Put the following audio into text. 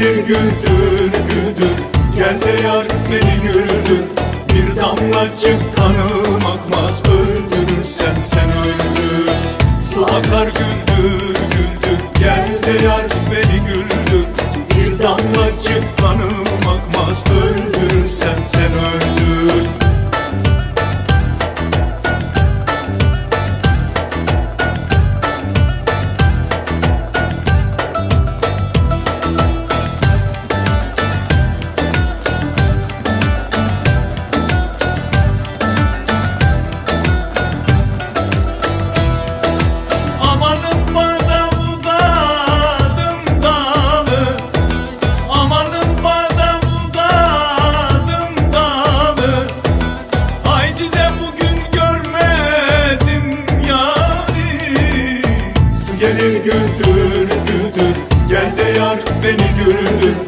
gelir güldür güldür. Gel de yar beni güldür. Bir damlacık kanım akmaz. Öldürürsen sen öldür. Su akar güldür güldür. Gel de yar gelir güldür güldür Gel de yar beni güldür